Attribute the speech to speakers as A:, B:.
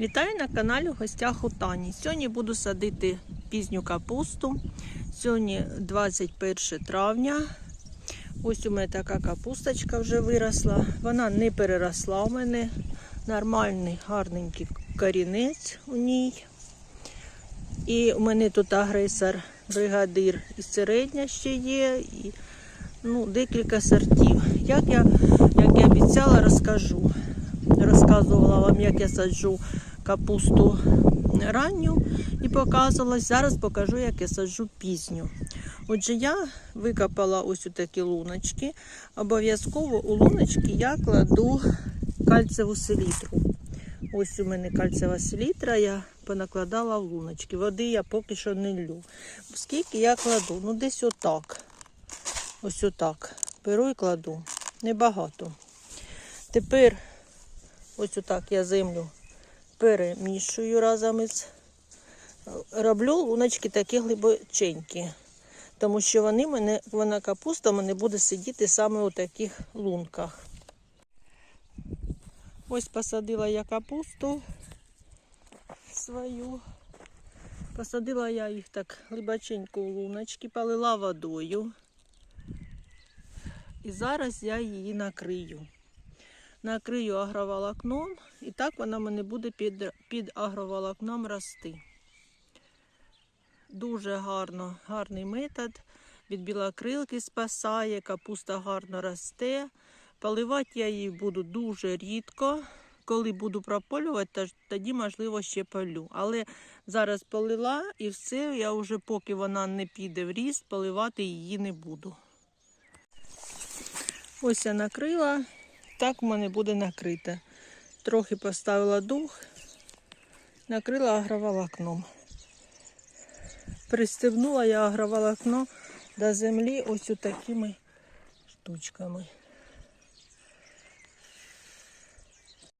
A: Вітаю на каналі в гостях у Тані. Сьогодні буду садити пізню капусту. Сьогодні 21 травня. Ось у мене така капусточка вже виросла. Вона не переросла у мене. Нормальний, гарненький корінець у ній. І у мене тут агресор, бригадир і середня ще є. І, ну, декілька сортів. Як я, як я обіцяла, розкажу. Розказувала вам, як я саджу капусту ранню і показувала. Зараз покажу, як я саджу пізню. Отже, я викопала ось такі луночки. Обов'язково у луночки я кладу кальцеву селітру. Ось у мене кальцева селітра, я понакладала в луночки. Води я поки що не лю. Скільки я кладу? Ну, десь отак. Ось отак. Беру і кладу. Небагато. Тепер ось отак я землю перемішую разом із. Роблю луночки такі глибоченькі. Тому що вони мене, вона капуста мене буде сидіти саме у таких лунках. Ось посадила я капусту свою. Посадила я їх так глибоченько у луночки, полила водою. І зараз я її накрию. Накрию агроволокном, і так вона мене буде під, під агроволокном рости. Дуже гарно, гарний метод. Від білокрилки спасає, капуста гарно росте. Поливати я її буду дуже рідко. Коли буду прополювати, тоді, можливо, ще полю. Але зараз полила і все, я вже поки вона не піде в ріст, поливати її не буду. Ось я накрила, так в мене буде накрите. Трохи поставила дух, накрила агроволокном. Пристебнула я агроволокно до землі ось такими штучками.